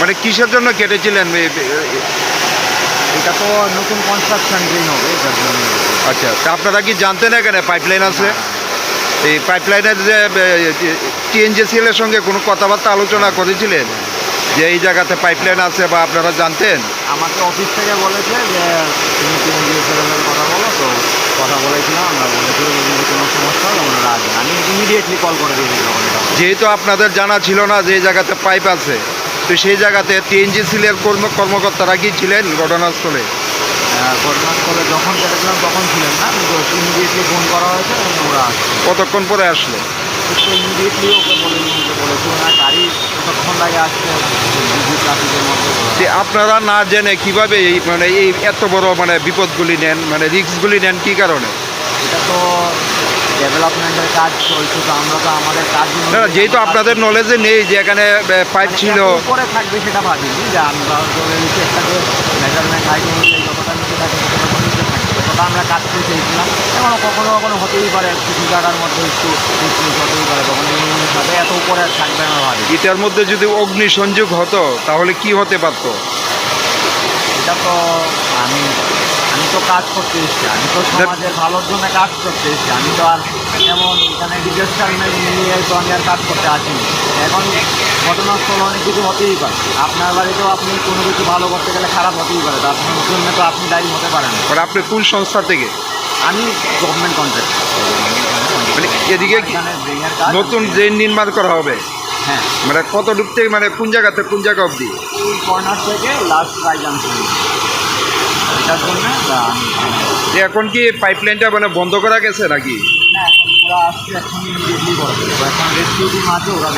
মানে কিসের জন্য কেটেছিলেন? এটা তো নতুন কনস্ট্রাকশন ড্রেন হবে আচ্ছা তা আপনারা কি জানতেন এখানে পাইপলাইন আছে? এই পাইপলাইনের যে টিএনজিসিএল এর সঙ্গে কোনো কথাবার্তা আলোচনা করেছিলেন? যে এই জায়গাতে পাইপলাইন আছে বা আপনারা জানতেন? আমাকে অফিস থেকে বলেছে যে তুমি টিএনজিএসএলের কথা বলো তো কথা বলেছিলাম আমরা বলেছিলাম যদি কোনো সমস্যা হয় আসবেন আমি ইমিডিয়েটলি কল করে দিয়েছি যেহেতু আপনাদের জানা ছিল না যে এই জায়গাতে পাইপ আছে। তো সেই জায়গাতে টিএনজিসিএল এর কর্ম কর্মকর্তারা কি ছিলেন ঘটনাস্থলে। আহ, ঘটনাস্থলে যখন কেটেছিলাম তখন ছিলেন না ইমিডিয়েটলি ফোন করা হয়েছে ওরা কতক্ষণ পরে আসলো? ইমিডিয়েটলি ওকে বলে বলেছি ওনার গাড়ি কতক্ষণ লাগে আসছে ট্রাফিকের মধ্যে যে আপনারা না জেনে কীভাবে এই মানে এই এত বড় মানে বিপদগুলি নেন মানে রিস্কগুলি নেন কি কারণে? ডেভেলপমেন্টের কাজ চলছে তো আমরা তো আমাদের কাজ যেহেতু আপনাদের নলেজে নেই যে এখানে পাইপ ছিল। করে থাকবে সেটা ভাবিনি যে আমরা মেজারমেন্ট হাইট অনুযায়ী যতটা নিচে থাকে ততটা আমরা কাজ করে চেয়েছিলাম। এবং কখনো কখনো হতেই পারে কিছু জায়গার মধ্যে একটু হতেই পারে তখন হিসাবে এত উপরে আর থাকবে না ভাবি। এটার মধ্যে যদি অগ্নি সংযোগ হতো তাহলে কি হতে পারতো? এটা তো আমি কাজ করতে এসেছি। আমি তো সমাজের ভালোর জন্য কাজ করতে এসেছি। আমি তো আর এমন এখানে ডিজাস্টার নিয়ে তো আমি আর কাজ করতে আসিনি। এখন ঘটনাস্থল অনেক কিছু হতেই পারে। আপনার বাড়িতেও আপনি কোনো কিছু ভালো করতে গেলে খারাপ হতেই পারে। তো আপনার জন্য তো আপনি দায়ী হতে পারেন। মানে আপনি কোন সংস্থা থেকে? আমি গভর্নমেন্ট কন্ট্রাক্ট মানে এদিকে নতুন ড্রেন নির্মাণ করা হবে? হ্যাঁ। মানে কত ডুব থেকে মানে কোন জায়গাতে কোন জায়গা অবধি? কর্নার থেকে লাস্ট ট্রাই জাংশন এখন কি পাইপলাইনটা মানে বন্ধ করা গেছে নাকি? না ওরা আসছে এখন ওরা